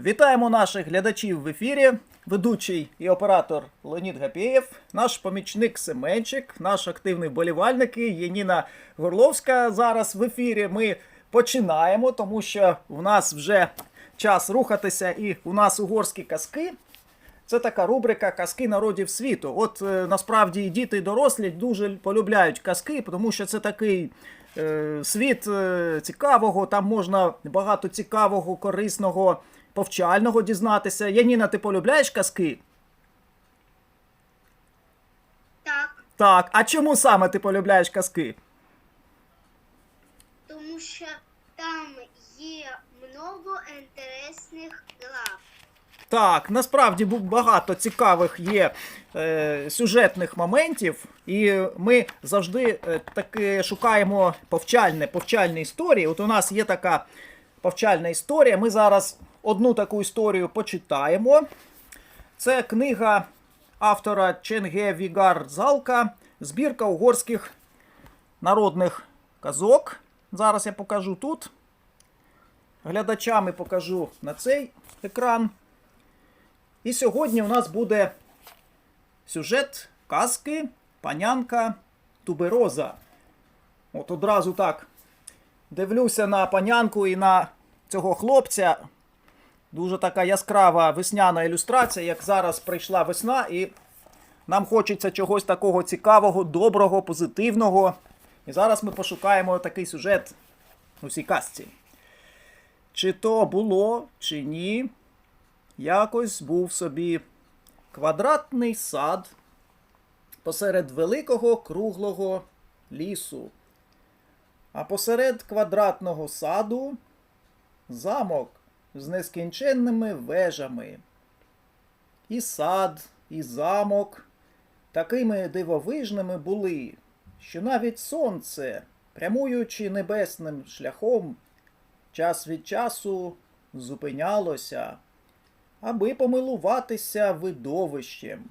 Вітаємо наших глядачів в ефірі. Ведучий і оператор Леонід Гапєєв, наш помічник Семенчик, наш активний вболівальник Єніна Горловська. Зараз в ефірі ми починаємо, тому що в нас вже час рухатися, і у нас угорські казки. Це така рубрика Казки народів світу. От е, насправді і діти і дорослі дуже полюбляють казки, тому що це такий е, світ е, цікавого, там можна багато цікавого, корисного, повчального дізнатися. Яніна, ти полюбляєш казки? Так, Так. А чому саме ти полюбляєш казки? тому що там є много інтересних глав. Так, насправді багато цікавих є е, сюжетних моментів, і ми завжди е, таки шукаємо повчальне, повчальні історії. От у нас є така повчальна історія. Ми зараз одну таку історію почитаємо. Це книга автора Ченге Вігар Залка, збірка угорських народних казок. Зараз я покажу тут. Глядачам і покажу на цей екран. І сьогодні у нас буде сюжет казки Панянка Тубероза. От одразу так дивлюся на панянку і на цього хлопця. Дуже така яскрава весняна ілюстрація, як зараз прийшла весна, і нам хочеться чогось такого цікавого, доброго, позитивного. І зараз ми пошукаємо такий сюжет у цій казці. Чи то було, чи ні, якось був собі квадратний сад посеред великого круглого лісу. А посеред квадратного саду замок з нескінченними вежами. І сад, і замок такими дивовижними були, що навіть сонце, прямуючи небесним шляхом, час від часу зупинялося аби помилуватися видовищем.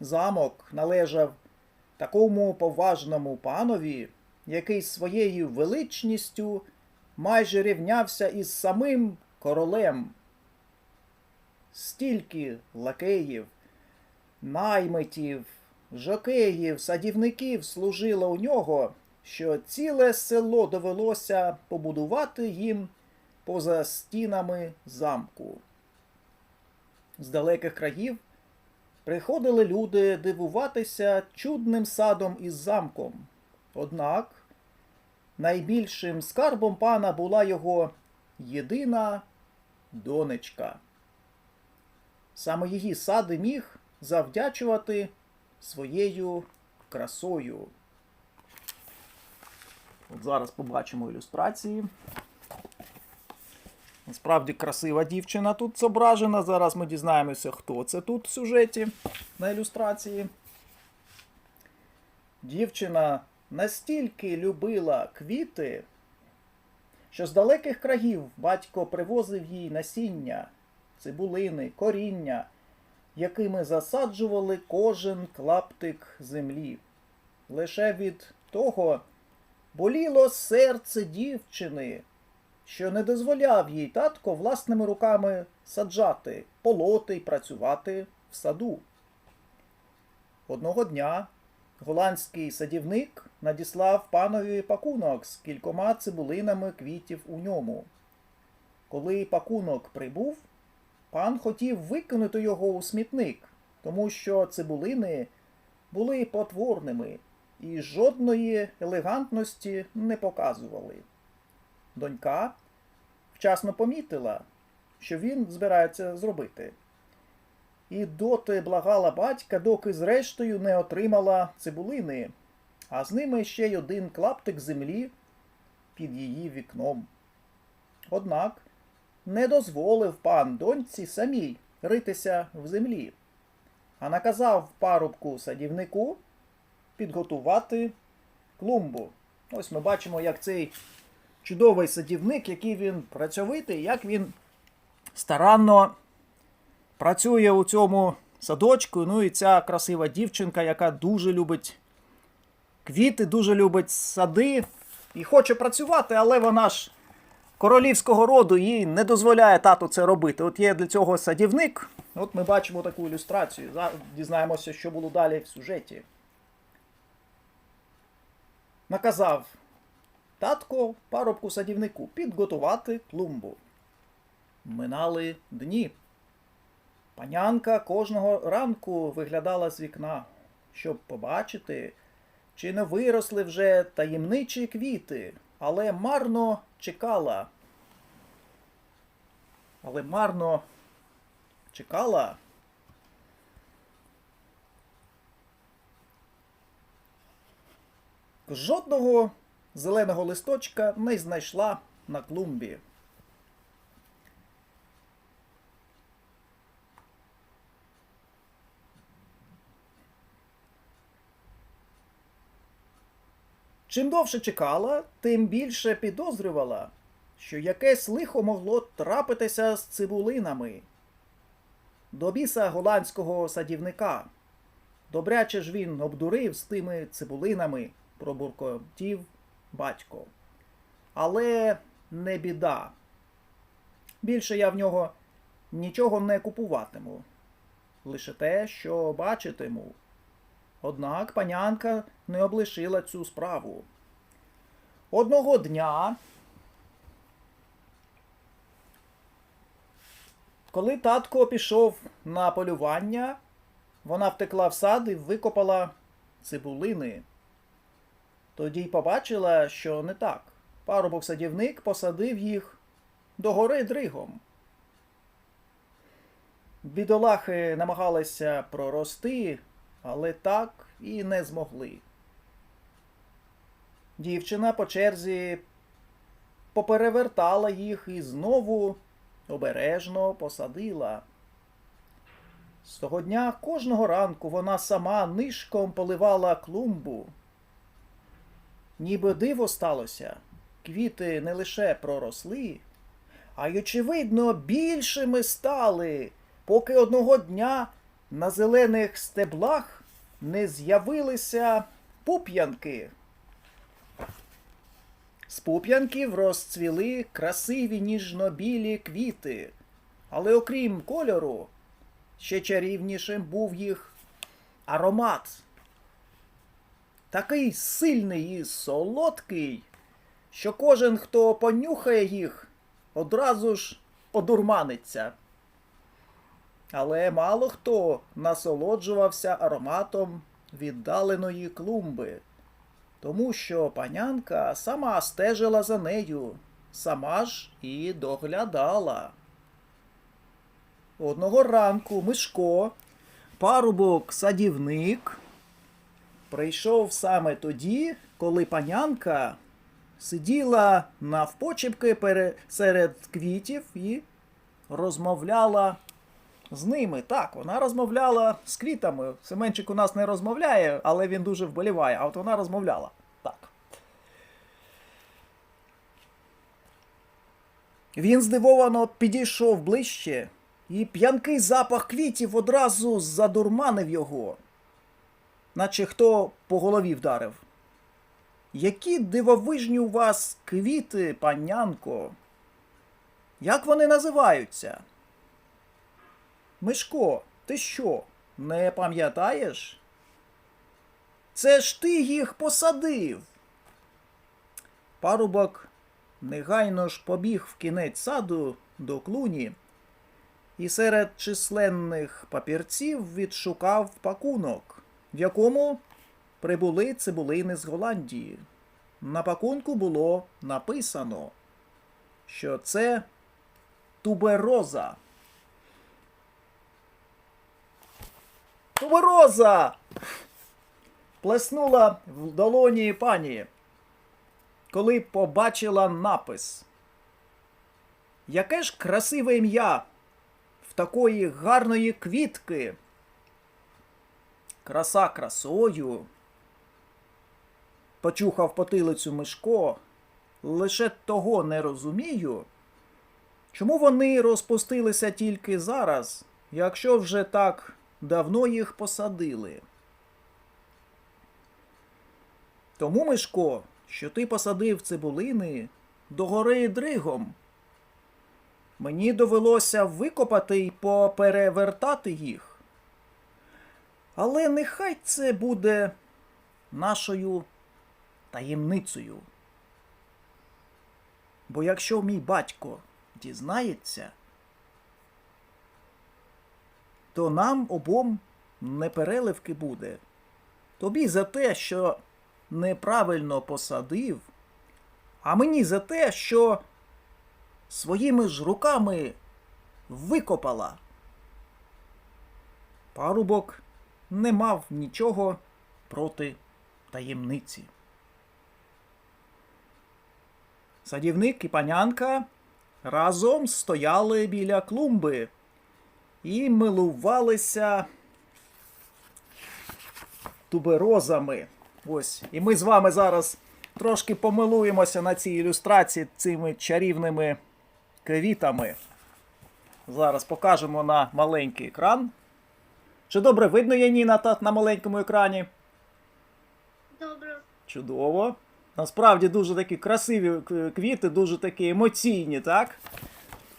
Замок належав такому поважному панові, який своєю величністю майже рівнявся із самим королем. Стільки лакеїв, наймитів, жокеїв, садівників служило у нього, що ціле село довелося побудувати їм поза стінами замку. З далеких країв приходили люди дивуватися чудним садом із замком. Однак найбільшим скарбом пана була його єдина донечка. Саме її сад міг завдячувати своєю красою. От зараз побачимо ілюстрації. Насправді красива дівчина тут зображена. Зараз ми дізнаємося, хто це тут в сюжеті на ілюстрації. Дівчина настільки любила квіти, що з далеких країв батько привозив їй насіння, цибулини, коріння, якими засаджували кожен клаптик землі. Лише від того боліло серце дівчини що не дозволяв їй татко власними руками саджати, полоти й працювати в саду. Одного дня голландський садівник надіслав панові пакунок з кількома цибулинами квітів у ньому. Коли пакунок прибув, пан хотів викинути його у смітник, тому що цибулини були потворними і жодної елегантності не показували. Донька вчасно помітила, що він збирається зробити. І доти благала батька, доки зрештою не отримала цибулини, а з ними ще й один клаптик землі під її вікном. Однак не дозволив пан доньці самій ритися в землі, а наказав парубку садівнику підготувати клумбу. Ось ми бачимо, як цей чудовий садівник, який він працьовитий, як він старанно працює у цьому садочку. Ну і ця красива дівчинка, яка дуже любить квіти, дуже любить сади і хоче працювати, але вона ж королівського роду їй не дозволяє тату це робити. От є для цього садівник. От ми бачимо таку ілюстрацію. Дізнаємося, що було далі в сюжеті. Наказав татко парубку садівнику підготувати клумбу. Минали дні. Панянка кожного ранку виглядала з вікна, щоб побачити, чи не виросли вже таємничі квіти, але марно чекала. Але марно чекала. Жодного зеленого листочка не знайшла на клумбі. Чим довше чекала, тим більше підозрювала, що якесь лихо могло трапитися з цибулинами. До біса голландського садівника. Добряче ж він обдурив з тими цибулинами, пробуркотів батько. Але не біда. Більше я в нього нічого не купуватиму. Лише те, що бачитиму. Однак панянка не облишила цю справу. Одного дня, коли татко пішов на полювання, вона втекла в сад і викопала цибулини. Тоді й побачила, що не так. Парубок садівник посадив їх догори дригом. Бідолахи намагалися прорости, але так і не змогли. Дівчина по черзі поперевертала їх і знову обережно посадила. З того дня кожного ранку вона сама нишком поливала клумбу. Ніби диво сталося, квіти не лише проросли, а й, очевидно, більшими стали, поки одного дня на зелених стеблах не з'явилися пуп'янки. З пуп'янків розцвіли красиві ніжно-білі квіти, але окрім кольору, ще чарівнішим був їх аромат. Такий сильний і солодкий, що кожен, хто понюхає їх, одразу ж одурманиться. Але мало хто насолоджувався ароматом віддаленої клумби, тому що панянка сама стежила за нею, сама ж і доглядала. Одного ранку Мишко, парубок садівник, прийшов саме тоді, коли панянка сиділа навпочепки серед квітів і розмовляла з ними. Так, вона розмовляла з квітами. Семенчик у нас не розмовляє, але він дуже вболіває, а от вона розмовляла. Так. Він здивовано підійшов ближче, і п'янкий запах квітів одразу задурманив його, наче хто по голові вдарив. Які дивовижні у вас квіти, панянко? Як вони називаються? Мишко, ти що, не пам'ятаєш? Це ж ти їх посадив. Парубок негайно ж побіг в кінець саду до клуні і серед численних папірців відшукав пакунок, в якому прибули цибулини з Голландії. На пакунку було написано, що це тубероза. Тубероза! Плеснула в долоні пані, коли побачила напис. Яке ж красиве ім'я в такої гарної квітки. Краса красою. Почухав потилицю Мишко. Лише того не розумію. Чому вони розпустилися тільки зараз, якщо вже так давно їх посадили? Тому, Мишко, що ти посадив цибулини, догори дригом. Мені довелося викопати й поперевертати їх. Але нехай це буде нашою таємницею. Бо якщо мій батько дізнається, то нам обом непереливки буде. Тобі за те, що неправильно посадив, а мені за те, що своїми ж руками викопала. Парубок не мав нічого проти таємниці. Садівник і панянка разом стояли біля клумби і милувалися туберозами. Ось. І ми з вами зараз трошки помилуємося на цій ілюстрації цими чарівними квітами. Зараз покажемо на маленький екран. Чи добре видно Яніна та- на маленькому екрані? Добре. Чудово. Насправді дуже такі красиві квіти, дуже такі емоційні, так?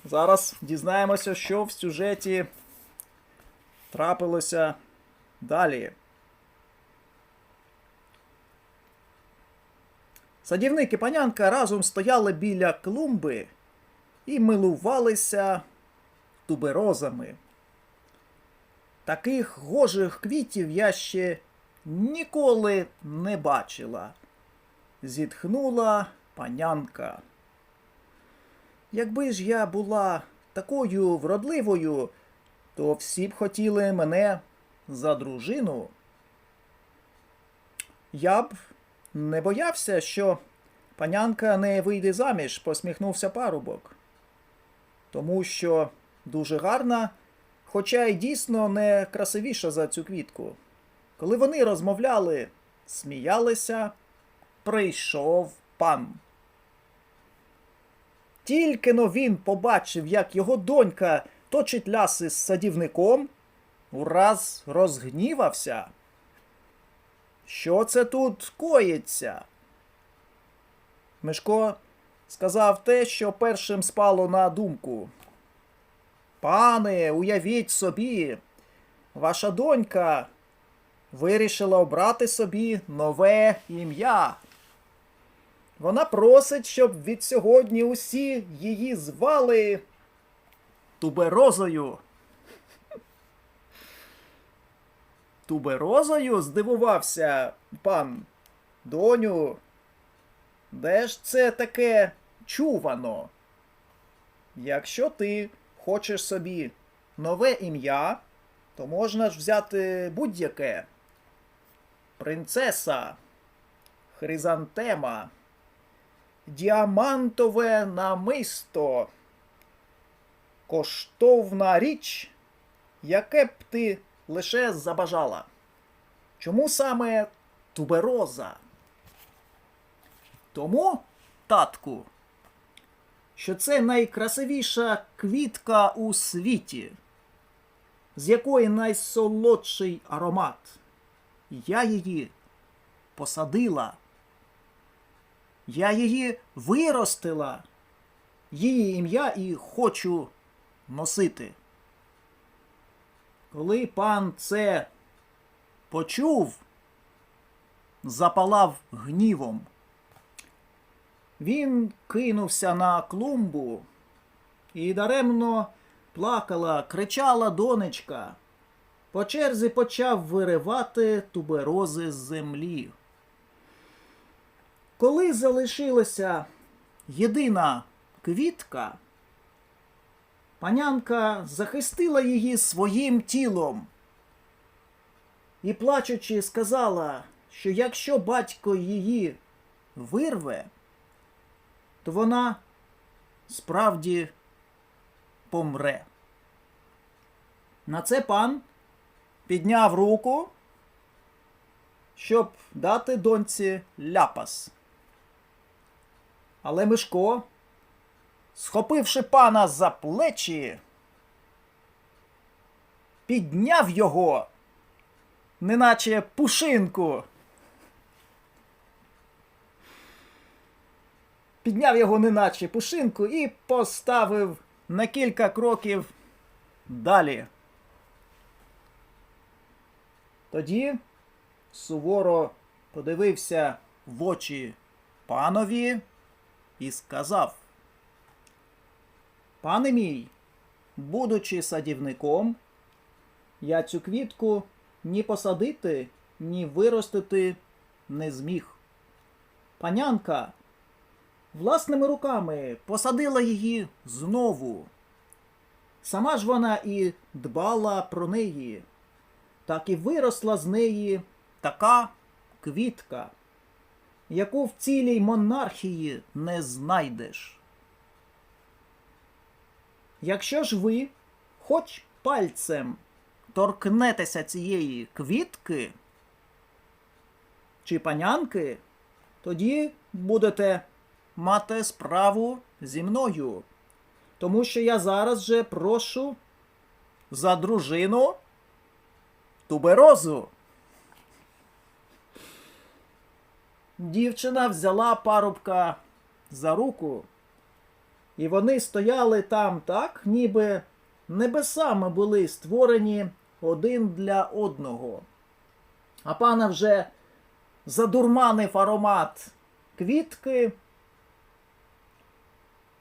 Зараз дізнаємося, що в сюжеті трапилося далі. Садівник і панянка разом стояли біля клумби і милувалися туберозами. Таких гожих квітів я ще ніколи не бачила. Зітхнула панянка. Якби ж я була такою вродливою, то всі б хотіли мене за дружину. Я б не боявся, що панянка не вийде заміж, посміхнувся парубок. Тому що дуже гарна, хоча й дійсно не красивіша за цю квітку. Коли вони розмовляли, сміялися, прийшов пан. Тільки но він побачив, як його донька точить ляси з садівником, ураз розгнівався. Що це тут коїться? Мишко сказав те, що першим спало на думку. Пане, уявіть собі, ваша донька вирішила обрати собі нове ім'я. Вона просить, щоб від сьогодні усі її звали Туберозою. Туберозою? здивувався пан. Доню. Де ж це таке чувано? Якщо ти хочеш собі нове ім'я, то можна ж взяти будь-яке. Принцеса, хризантема, діамантове намисто, коштовна річ, яке б ти лише забажала. Чому саме тубероза? Тому, татку, що це найкрасивіша квітка у світі, з якої найсолодший аромат. Я її посадила. Я її виростила, її ім'я і хочу носити. Коли пан це почув, запалав гнівом. Він кинувся на клумбу і даремно плакала, кричала донечка. По черзі почав виривати туберози з землі. Коли залишилася єдина квітка, панянка захистила її своїм тілом і, плачучи, сказала, що якщо батько її вирве, то вона справді помре. На це пан підняв руку, щоб дати доньці ляпас. Але Мишко, схопивши пана за плечі, підняв його, неначе пушинку. підняв його неначе пушинку і поставив на кілька кроків далі. Тоді суворо подивився в очі панові і сказав: Пане мій, будучи садівником, я цю квітку ні посадити, ні виростити не зміг. Панянка власними руками посадила її знову. Сама ж вона і дбала про неї, так і виросла з неї така квітка, яку в цілій монархії не знайдеш. Якщо ж ви хоч пальцем торкнетеся цієї квітки чи панянки, тоді будете мати справу зі мною. Тому що я зараз же прошу за дружину туберозу. Дівчина взяла парубка за руку, і вони стояли там так, ніби небесами були створені один для одного. А пана вже задурманив аромат квітки.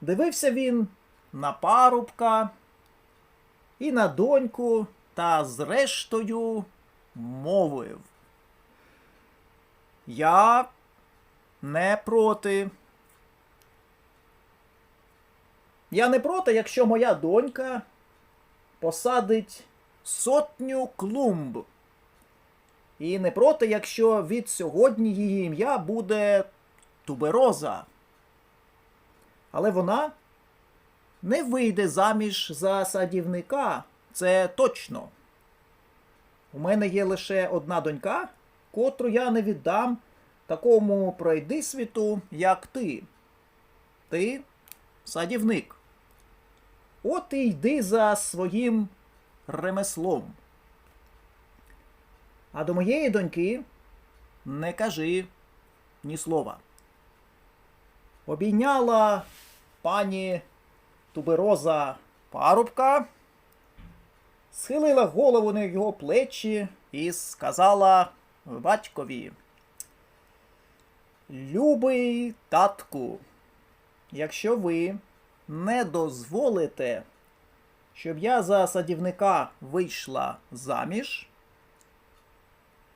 Дивився він на парубка і на доньку, та зрештою мовив. Я не проти. Я не проти, якщо моя донька посадить сотню клумб. І не проти, якщо від сьогодні її ім'я буде тубероза. Але вона не вийде заміж за садівника, це точно. У мене є лише одна донька, котру я не віддам такому пройдисвіту, як ти. Ти садівник. От і йди за своїм ремеслом. А до моєї доньки не кажи ні слова. Обійняла пані тубероза парубка, схилила голову на його плечі і сказала батькові. Любий татку, якщо ви не дозволите, щоб я за садівника вийшла заміж,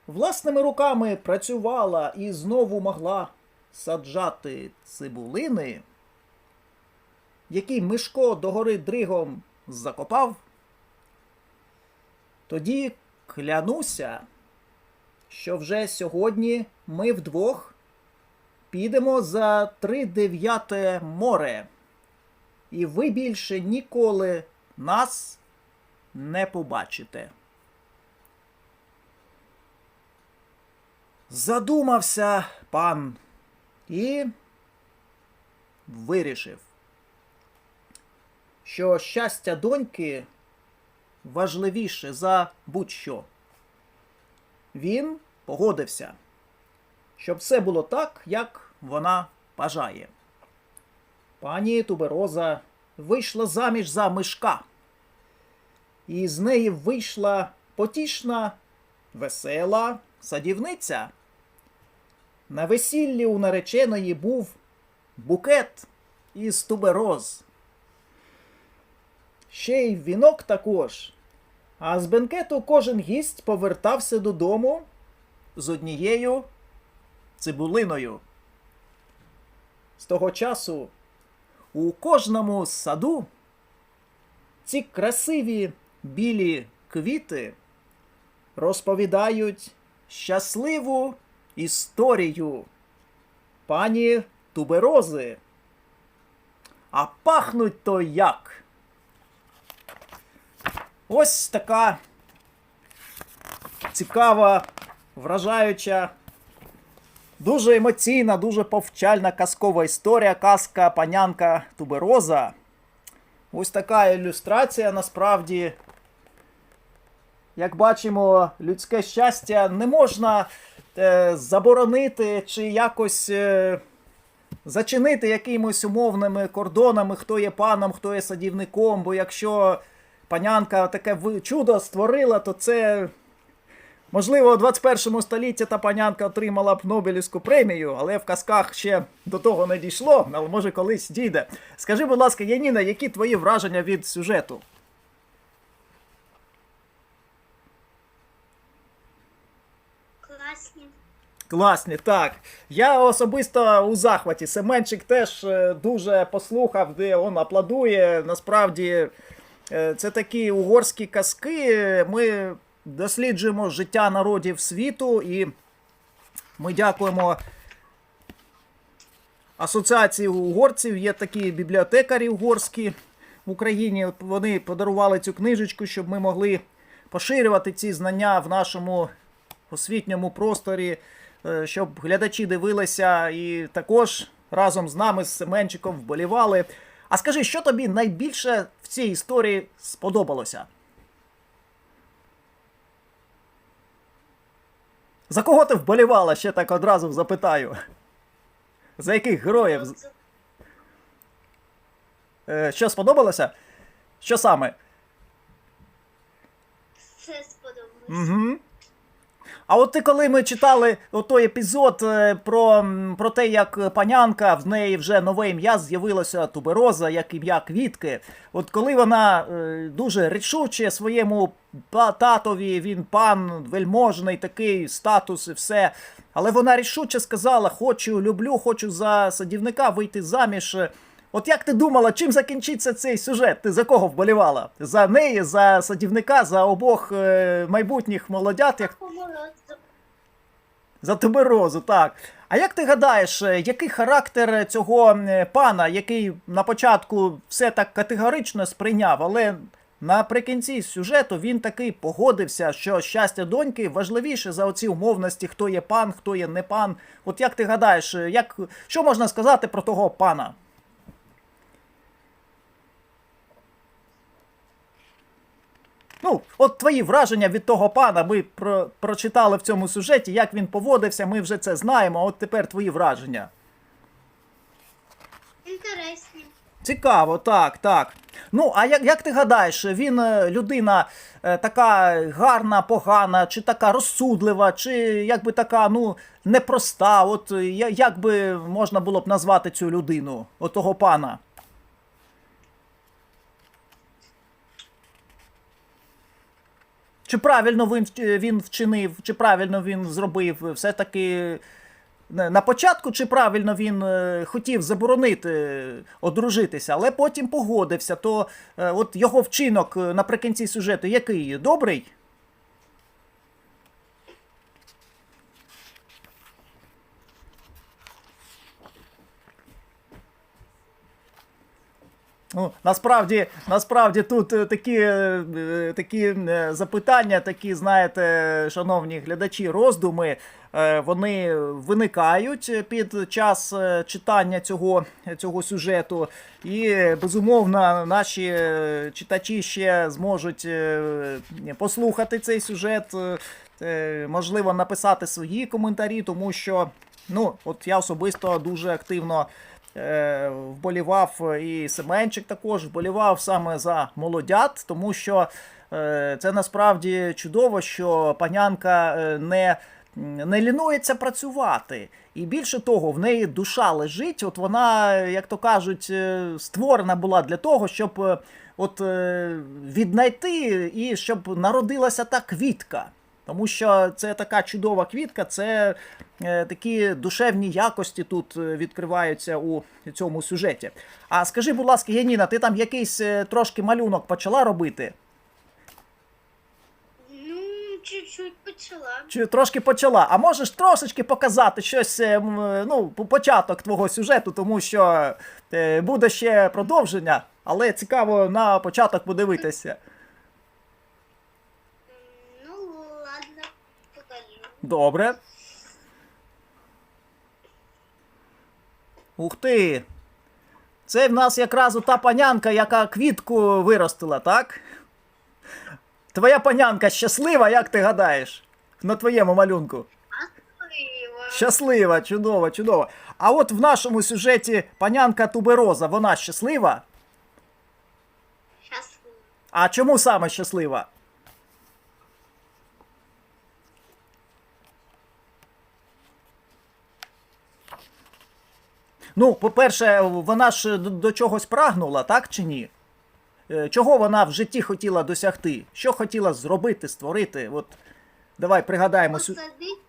власними руками працювала і знову могла саджати цибулини, які Мишко догори дригом закопав, тоді клянуся, що вже сьогодні ми вдвох підемо за тридев'яте море, і ви більше ніколи нас не побачите. Задумався пан і вирішив, що щастя доньки важливіше за будь-що. Він погодився, щоб все було так, як вона бажає. Пані Тубероза вийшла заміж за мишка, і з неї вийшла потішна, весела садівниця. На весіллі у нареченої був букет із тубероз. Ще й вінок також. А з бенкету кожен гість повертався додому з однією цибулиною. З того часу у кожному саду ці красиві білі квіти розповідають щасливу історію пані туберози. А пахнуть то як. Ось така цікава, вражаюча, дуже емоційна, дуже повчальна казкова історія, казка панянка Тубероза. Ось така ілюстрація насправді. Як бачимо, людське щастя не можна е, заборонити чи якось е, зачинити якимось умовними кордонами, хто є паном, хто є садівником, бо якщо панянка таке чудо створила, то це. Можливо, у 21 столітті та панянка отримала б Нобелівську премію, але в казках ще до того не дійшло, але може колись дійде. Скажи, будь ласка, Яніна, які твої враження від сюжету? Класні. Класні, так. Я особисто у захваті. Семенчик теж е, дуже послухав, де він аплодує. Насправді, е, це такі угорські казки. Ми досліджуємо життя народів світу і ми дякуємо. Асоціації угорців є такі бібліотекарі угорські в Україні. Вони подарували цю книжечку, щоб ми могли поширювати ці знання в нашому освітньому просторі, е, щоб глядачі дивилися і також разом з нами, з Семенчиком, вболівали. А скажи, що тобі найбільше в цій історії сподобалося? За кого ти вболівала? Ще так одразу запитаю. За яких героїв? Е, Що сподобалося? Що саме? Все сподобалося. Угу. А от ти коли ми читали той епізод е, про, про те, як панянка, в неї вже нове ім'я з'явилося тубероза, як ім'я квітки. От коли вона е, дуже рішуче своєму татові, він пан вельможний, такий статус і все. Але вона рішуче сказала: хочу, люблю, хочу за садівника вийти заміж. От як ти думала, чим закінчиться цей сюжет? Ти за кого вболівала? За неї, за садівника, за обох е, майбутніх молодят, як. За туберозу, так. А як ти гадаєш, е, який характер цього е, пана, який на початку все так категорично сприйняв, але наприкінці сюжету він таки погодився, що щастя доньки важливіше за оці умовності, хто є пан, хто є не пан. От як ти гадаєш, е, як, що можна сказати про того пана? Ну, от твої враження від того пана. Ми про, прочитали в цьому сюжеті, як він поводився, ми вже це знаємо. а От тепер твої враження. Інтересні. Цікаво, так, так. Ну, а як, як ти гадаєш, він е, людина е, така гарна, погана, чи така розсудлива, чи якби така, ну, непроста? От е, як би можна було б назвати цю людину, отого пана? Чи правильно він, він вчинив, чи правильно він зробив? Все-таки на початку, чи правильно він е, хотів заборонити одружитися, але потім погодився, то е, от його вчинок е, наприкінці сюжету який? Добрий? Ну, насправді, насправді тут е, такі, е, е, такі запитання, такі, знаєте, шановні глядачі, роздуми, вони виникають під час читання цього, цього сюжету. І, безумовно, наші читачі ще зможуть послухати цей сюжет, можливо, написати свої коментарі, тому що, ну, от я особисто дуже активно вболівав і Семенчик також вболівав саме за молодят, тому що е, це насправді чудово, що панянка е, не. Не лінується працювати, і більше того, в неї душа лежить. От вона, як то кажуть, е, створена була для того, щоб е, от е, віднайти і щоб народилася та квітка. Тому що це така чудова квітка, це е, такі душевні якості тут е, відкриваються у цьому сюжеті. А скажи, будь ласка, Яніна, ти там якийсь е, трошки малюнок почала робити? Ну, чуть-чуть почала. Чи трошки почала? А можеш трошечки показати щось, ну, по- початок твого сюжету, тому що буде ще продовження, але цікаво на початок подивитися. М, Ну, ладно, покажу. Добре. Ух ти. Це в нас якраз та панянка, яка квітку виростила, так? Твоя панянка щаслива, як ти гадаєш? На твоєму малюнку. Щаслива. Щаслива, чудово, чудово. А от в нашому сюжеті панянка Тубероза, вона щаслива. Щасливо. А чому саме щаслива? Ну, по-перше, вона ж до, чогось прагнула, так чи ні? Е, Чого вона в житті хотіла досягти? Що хотіла зробити, створити? От давай пригадаємо. сю- Посадити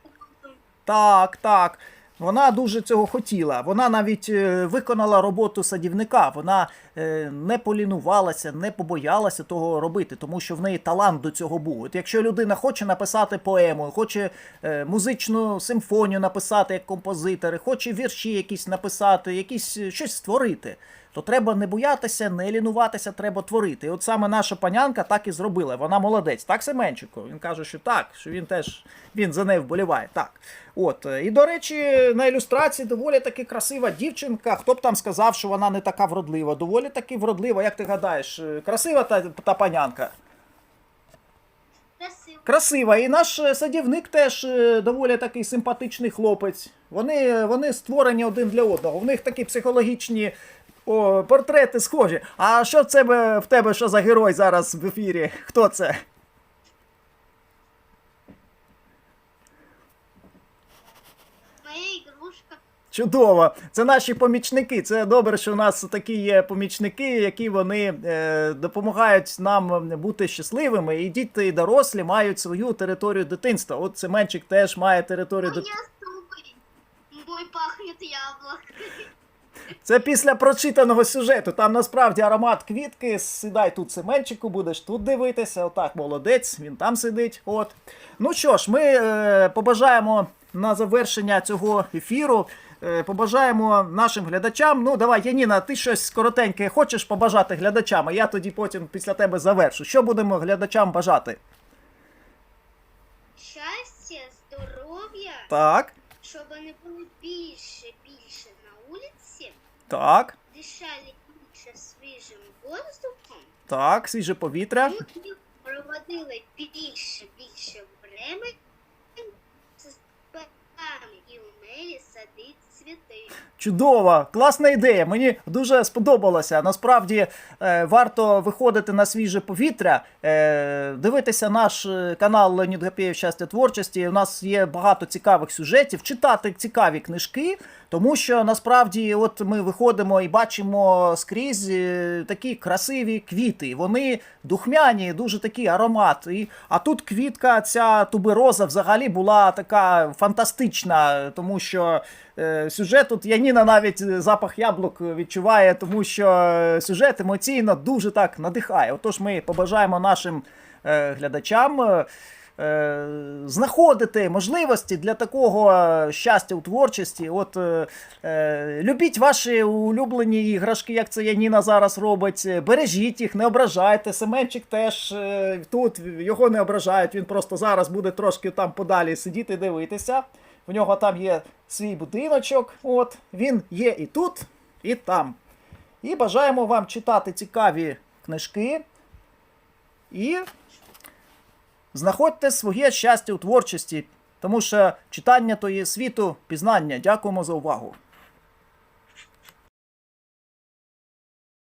так, так. Вона дуже цього хотіла. Вона навіть е, виконала роботу садівника. Вона е, не полінувалася, не побоялася того робити, тому що в неї талант до цього був. От якщо людина хоче написати поему, хоче е, музичну симфонію написати як композитори, хоче вірші якісь написати, якісь щось створити. То треба не боятися, не лінуватися, треба творити. І от саме наша панянка так і зробила. Вона молодець. Так, Семенчику? Він каже, що так, що він теж він за нею вболіває. Так. От. І, до речі, на ілюстрації доволі таки красива дівчинка. Хто б там сказав, що вона не така вродлива? Доволі таки вродлива, як ти гадаєш, е, красива та, та панянка? Красива. І наш е, садівник теж е, доволі такий симпатичний хлопець. Вони, вони створені один для одного. В них такі психологічні о, портрети схожі. А що в тебе в тебе що за герой зараз в ефірі? Хто це? Чудово, це наші помічники. Це добре, що у нас такі є помічники, які вони е, допомагають нам бути щасливими. І діти, і дорослі мають свою територію дитинства. От Семенчик теж має територію дитинства. Мой пахнет яблоко. Це після прочитаного сюжету. Там насправді аромат квітки. Сідай тут Семенчику, будеш тут дивитися. Отак, молодець, він там сидить. От. Ну що ж, ми е, побажаємо на завершення цього ефіру. е, Побажаємо нашим глядачам. Ну, давай, Яніна, ти щось коротеньке хочеш побажати глядачам, а я тоді потім після тебе завершу. Що будемо глядачам бажати? Щастя, здоров'я, Так, щоб вони було більше, так, дишали більше свіжим воздухом, так, свіже повітря. люди проводили більше, більше времени з батьками і вміли садити цвіти. Чудово, класна ідея. Мені дуже сподобалося. Насправді е, варто виходити на свіже повітря, е, дивитися наш е, канал Леонід Гапєєв щастя творчості. У нас є багато цікавих сюжетів, читати цікаві книжки, тому що насправді, от ми виходимо і бачимо скрізь е, такі красиві квіти. Вони духмяні, дуже такий аромат. І, а тут квітка, ця тубероза взагалі була така фантастична, тому що е, сюжет тут Яніна навіть е, запах яблук відчуває, тому що е, сюжет емоційно дуже так надихає. Отож, ми побажаємо нашим е, глядачам. е, е, Знаходити можливості для такого е, щастя у творчості. От е, е, любіть ваші улюблені іграшки, як це Яніна зараз робить. е, Бережіть їх, не ображайте. Семенчик теж е, тут його не ображають. Він просто зараз буде трошки там подалі сидіти дивитися. В нього там є свій будиночок. От він є і тут, і там. І бажаємо вам читати цікаві книжки. І знаходьте своє щастя у творчості, тому що читання то є світу пізнання. Дякуємо за увагу.